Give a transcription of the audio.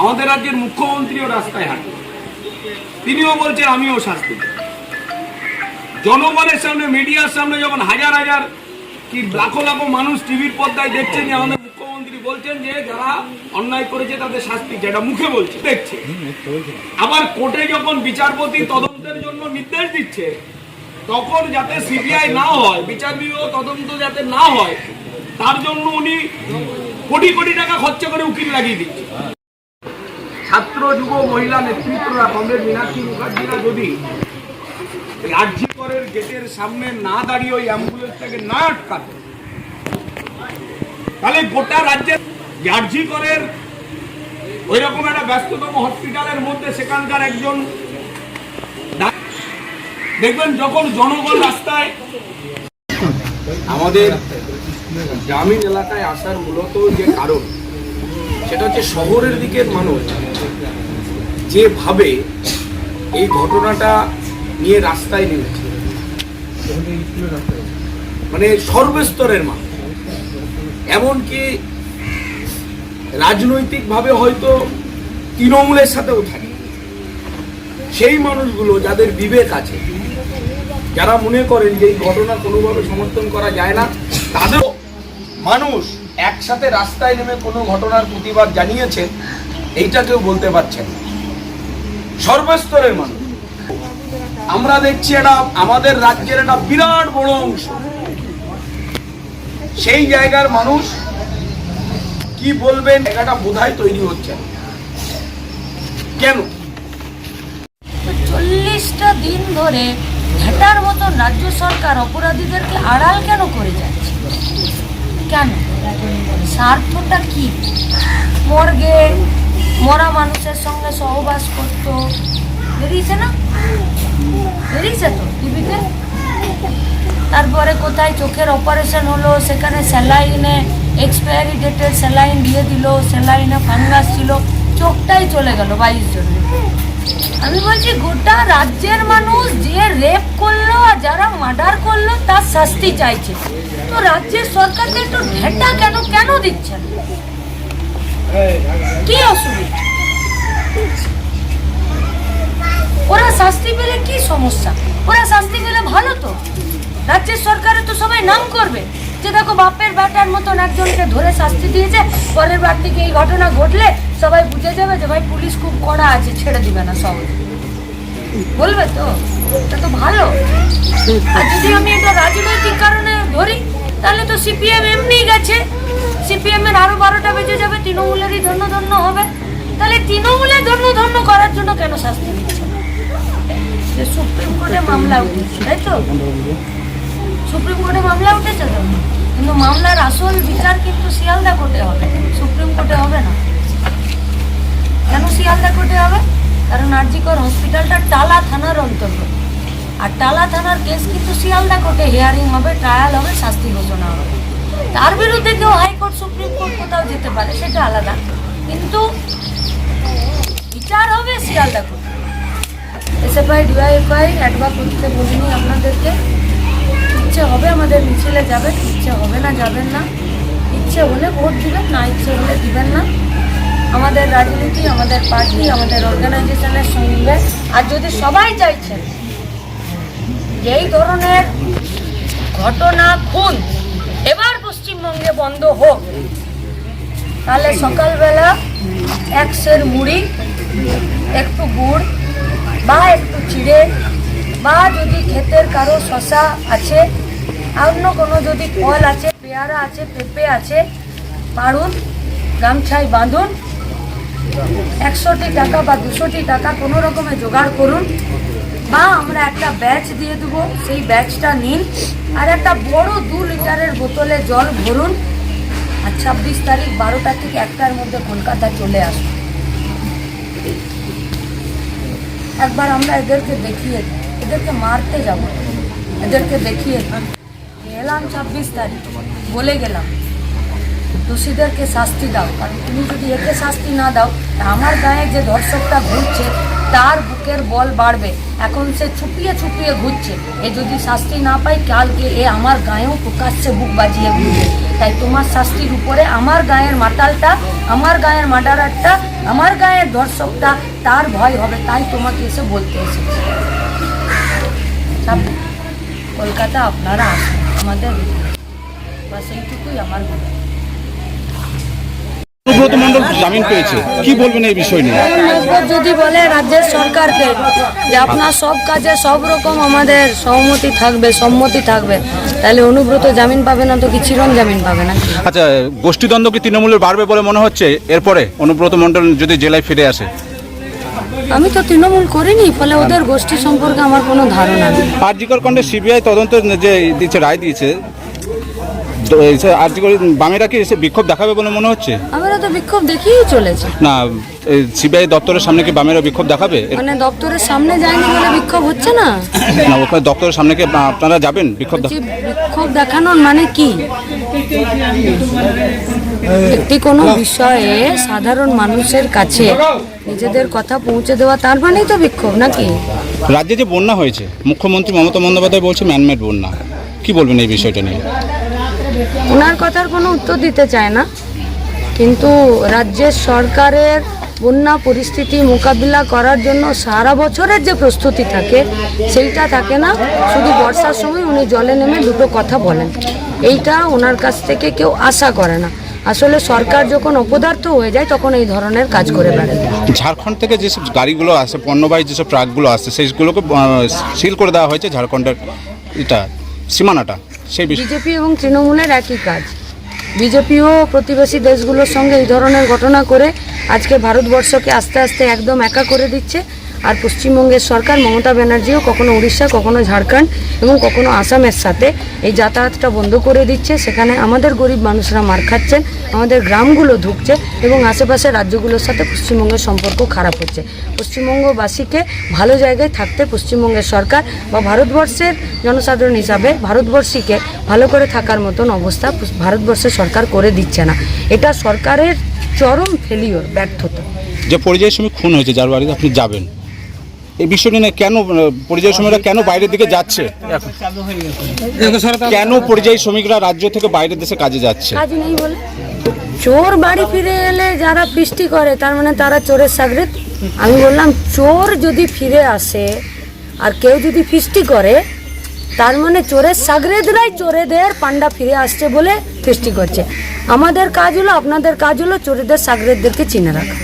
আমাদের রাজ্যের মুখ্যমন্ত্রীও রাস্তায় হাঁটে। তিনিও বলছেন আমিও শাস্তি জনগণের সামনে মিডিয়ার সামনে যখন হাজার হাজার কি লাখো লাখো মানুষ টিভির পর্দায় দেখছেন যে আমাদের মুখ্যমন্ত্রী বলছেন যে যারা অন্যায় করেছে তাদের শাস্তি যেটা মুখে বলছে দেখছে। আবার কোর্টে যখন বিচারপতি তদন্তের জন্য নির্দেশ দিচ্ছে তখন যাতে সিবিআই না হয় বিচার বিভাগ তদন্ত যাতে না হয় তার জন্য উনি কোটি কোটি টাকা খরচা করে উকিল লাগিয়ে দিচ্ছে। ছাত্র যুব মহিলা নেতৃত্বরা কমরেড মীনাক্ষী মুখার্জিরা যদি করের গেটের সামনে না দাঁড়িয়ে ওই অ্যাম্বুলেন্সটাকে না আটকাতে, তাহলে গোটা রাজ্যের রাজ্যিকরের ওই রকম একটা ব্যস্ততম হসপিটালের মধ্যে সেখানকার একজন দেখবেন যখন জনগণ রাস্তায় আমাদের গ্রামীণ এলাকায় আসার মূলত যে কারণ সেটা হচ্ছে শহরের দিকের মানুষ যেভাবে এই ঘটনাটা নিয়ে রাস্তায় নেমেছে। মানে সর্বস্তরের মানুষ। এমনকি রাজনৈতিকভাবে হয়তো তৃণমূলের সাথেও থাকে। সেই মানুষগুলো যাদের বিবেক আছে, যারা মনে করেন যে এই ঘটনা কোনোভাবে সমর্থন করা যায় না, তাদেরও মানুষ একসাথে রাস্তায় নেমে কোনো ঘটনার প্রতিবাদ জানিয়েছেন এইটা কেউ বলতে পারছেন সর্বস্তরের মানুষ। আমরা দেখছি এটা আমাদের রাজ্যের একটা বিরাট বড় অংশ। সেই জায়গার মানুষ কি বলবেন একটা বোধহয় তৈরি হচ্ছে। কেন? চল্লিশটা দিন ধরে ঘাটার মতন রাজ্য সরকার অপরাধীদেরকে আড়াল কেন করে যাচ্ছে? কেন? স্বার্থটা কি? মর্গে মরা মানুষের সঙ্গে সহবাস করতো। বেরিয়েছে না? বেরিয়েছে তো টিভিতে? তারপরে কোথায় চোখের অপারেশন হলো, সেখানে স্যালাইনে এক্সপায়ারি ডেটের স্যালাইন দিয়ে দিল স্যালাইনে ফাঙ্গাস ছিল, চোখটাই চলে গেল বাইশ জনের। আমি বলছি, গোটা রাজ্যের মানুষ যে রেপ করল আর যারা মার্ডার করল, তার শাস্তি চাইছে। তো রাজ্যের সরকারকে একটু ঘেটা কেন কেন দিচ্ছেন কি অসুবিধা? ওরা শাস্তি পেলে কি সমস্যা? ওরা শাস্তি পেলে ভালো তো। রাজ্যের সরকারে তো সবাই নাম করবে। যে দেখো বাপের বেটার মতন একজনকে ধরে শাস্তি দিয়েছে, পরের বার থেকে এই ঘটনা ঘটলে সবাই বুঝে যাবে যে ভাই পুলিশ খুব কড়া আছে, ছেড়ে দিবে না সহজে বলবে তো? এটা তো ভালো। আর যদি আমি এটা রাজনৈতিক কারণে ধরি, তাহলে তো সিপিএম এমনিই গেছে। সিপিএম এর আরও বারোটা বেজে যাবে, তৃণমূলেরই ধন্য ধন্য হবে। তাহলে তৃণমূলের ধন্য ধন্য করার জন্য কেন শাস্তি দিচ্ছে? যে সুপ্রিম কোর্টে মামলা উঠেছে, তাই তো? সুপ্রিম কোর্টে মামলা উঠেছে তো? কিন্তু মামলার আসল বিচার কিন্তু শিয়ালদা কোর্টে হবে, সুপ্রিম কোর্টে হবে না। কেন শিয়ালদা কোর্টে হবে? কারণ আরজিকর হসপিটালটা টালা থানার অন্তর্গত। আর টালা থানার কেস কিন্তু শিয়ালদা কোর্টে হিয়ারিং হবে ট্রায়াল হবে, শাস্তি ঘোষণা হবে। তার বিরুদ্ধে কেউ হাইকোর্ট, সুপ্রিম কোর্ট কোথাও যেতে পারে, সেটা আলাদা। কিন্তু বিচার হবে শিয়ালদা কোর্টে। এসএফআই ডিওয়াইফআই অ্যাডভা করতে বলিনি আপনাদেরকে। মিছিলে যাবেন, ইচ্ছে হবে না, যাবেন না। ইচ্ছে হলে ভোট দিবেন, না ইচ্ছে হলে দিবেন না। আমাদের রাজনীতি, আমাদের পার্টি, আমাদের অর্গানাইজেশনের সঙ্গে। আর যদি সবাই চাইছেন যে এই ধরনের ঘটনা খুন এবার পশ্চিমবঙ্গে বন্ধ হোক, তাহলে সকালবেলা এক সের মুড়ি, একটু গুড় বা একটু চিড়ে বা যদি ক্ষেতের কারও শশা আছে অন্য কোনো যদি ফল আছে, পেয়ারা আছে, পেঁপে আছে পাড়ুন গামছায় বাঁধুন, একশোটি টাকা বা দুশোটি টাকা কোনো রকমে জোগাড় করুন বা আমরা একটা ব্যাচ দিয়ে দেবো, সেই ব্যাচটা নিন আর একটা বড় দু লিটারের বোতলে জল ভরুন আর ছাব্বিশ তারিখ বারোটা থেকে একটার মধ্যে কলকাতা চলে আসুন। একবার আমরা এদেরকে দেখিয়ে, এদেরকে মারতে যাব, এদেরকে দেখিয়ে দিই। ছাব্বিশ তারিখ। বলে গেলাম, দোষীদেরকে শাস্তি দাও। কারণ তুমি যদি একে শাস্তি না দাও আমার গায়ে যে ধর্ষকটা ঘুরছে, তার বুকের বল বাড়বে। এখন সে ছুপিয়ে ছুপিয়ে ঘুরছে। এ যদি শাস্তি না পায়, কালকে এ আমার গায়েও প্রকাশ্যে বুক বাজিয়ে ঘুরবে। তাই তোমার শাস্তির উপরে আমার গায়ের মাতালটা, আমার গায়ের মার্ডারারটা, আমার গায়ের ধর্ষকটা, তার ভয় হবে। তাই তোমাকে এসে বলতে এসেছি। কলকাতা আপনারা আসুন। আমাদের বাস এইটুকুই আমার বলা। অনুব্রত মন্ডল জামিন পেয়েছে? কি বলবেন এই বিষয় নিয়ে? যদি বলে রাজ্যের সরকারকে যে আপনার সব কাজে সব রকম আমাদের সহমতি থাকবে সম্মতি থাকবে তাহলে অনুব্রত জামিন পাবে না তো কি চিরন জামিন পাবে না? আচ্ছা গোষ্ঠীদ্বন্দ্ব কি তৃণমূলের বাড়বে বলে মনে হচ্ছে? এরপরে অনুব্রত মন্ডল যদি জেলায় ফিরে আসে। আমি তো তৃণমূল করিনি ফলে ওদের গোষ্ঠী সম্পর্কে আমার কোনো ধারণা নেই। আরজিকর কাণ্ডে সিবিআই তদন্ত যে দিচ্ছে রায় দিয়েছে আরজিকর বামেরা কি এসে বিক্ষোভ দেখাবে বলে মনে হচ্ছে? আমরা তো বিক্ষোভ দেখিয়েই চলেছে। না সিবিআই দপ্তরের সামনে কি বামেরা বিক্ষোভ দেখাবে? মানে দপ্তরের সামনে যায়নি বলে বিক্ষোভ হচ্ছে না? না ওখানে দপ্তরের সামনে কি আপনারা যাবেন বিক্ষোভ বিক্ষোভ দেখানোর মানে কি? একটি কোনো বিষয়ে সাধারণ মানুষের কাছে নিজেদের কথা পৌঁছে দেওয়া তার মানেই তো বিক্ষোভ নাকি? রাজ্যে যে বন্যা হয়েছে মুখ্যমন্ত্রী মমতা বন্দ্যোপাধ্যায় বলছে ম্যানমেড বন্যা। কি বলবেন এই বিষয়টা নিয়ে? ওনার কথার কোনো উত্তর দিতে চায় না কিন্তু রাজ্যের সরকারের বন্যা পরিস্থিতি মোকাবিলা করার জন্য সারা বছরের যে প্রস্তুতি থাকে সেইটা থাকে না। শুধু বর্ষার সময় উনি জলে নেমে দুটো কথা বলেন। এইটা ওনার কাছ থেকে কেউ আশা করে না। আসলে সরকার যখন অপদার্থ হয়ে যায় তখন এই ধরনের কাজ করে বেড়ায়। ঝাড়খণ্ড থেকে যেসব গাড়িগুলো আসে পণ্যবাহী যেসব ট্রাকগুলো আসে সেইগুলোকে সিল করে দেওয়া হয়েছে ঝাড়খণ্ডের এটা সীমানাটা সেই বিজেপি এবং তৃণমূলের একই কাজ। বিজেপিও প্রতিবেশী দেশগুলোর সঙ্গে এই ধরনের ঘটনা করে আজকে ভারতবর্ষকে আস্তে আস্তে একদম একা করে দিচ্ছে। আর পশ্চিমবঙ্গের সরকার মমতা ব্যানার্জিও কখনো উড়িষ্যা, কখনো ঝাড়খণ্ড এবং কখনো আসামের সাথে এই যাতায়াতটা বন্ধ করে দিচ্ছে। সেখানে আমাদের গরিব মানুষরা মার খাচ্ছেন, আমাদের গ্রামগুলো ঢুকছে এবং আশেপাশের রাজ্যগুলোর সাথে পশ্চিমবঙ্গের সম্পর্ক খারাপ হচ্ছে। পশ্চিমবঙ্গবাসীকে ভালো জায়গায় থাকতে পশ্চিমবঙ্গের সরকার বা ভারতবর্ষের জনসাধারণ হিসাবে ভারতবর্ষীকে ভালো করে থাকার মতন অবস্থা ভারতবর্ষের সরকার করে দিচ্ছে না। এটা সরকারের চরম ফেলিওর ব্যর্থতা। যে পরিযায়ী শ্রমিক খুন হয়েছে, যার বাড়িতে আপনি যাবেন। এই বিষয়টি নিয়ে কেন পরিযায়ী শ্রমিকরা কেন বাইরের দিকে যাচ্ছে? কেন পরিযায়ী শ্রমিকরা রাজ্য থেকে বাইরের দেশে কাজে যাচ্ছে? কাজ নেই বলে। চোর বাড়ি ফিরে এলে যারা ফিস্টি করে তার মানে তারা চোরের সাগরেদ আমি বললাম চোর যদি ফিরে আসে আর কেউ যদি ফিস্টি করে তার মানে চোরের সাগরেদরাই চোরেদের পান্ডা ফিরে আসছে বলে ফিস্টি করছে। আমাদের কাজ হলো আপনাদের কাজ হলো চোরেদের সাগরেদদেরকে চিনে রাখা।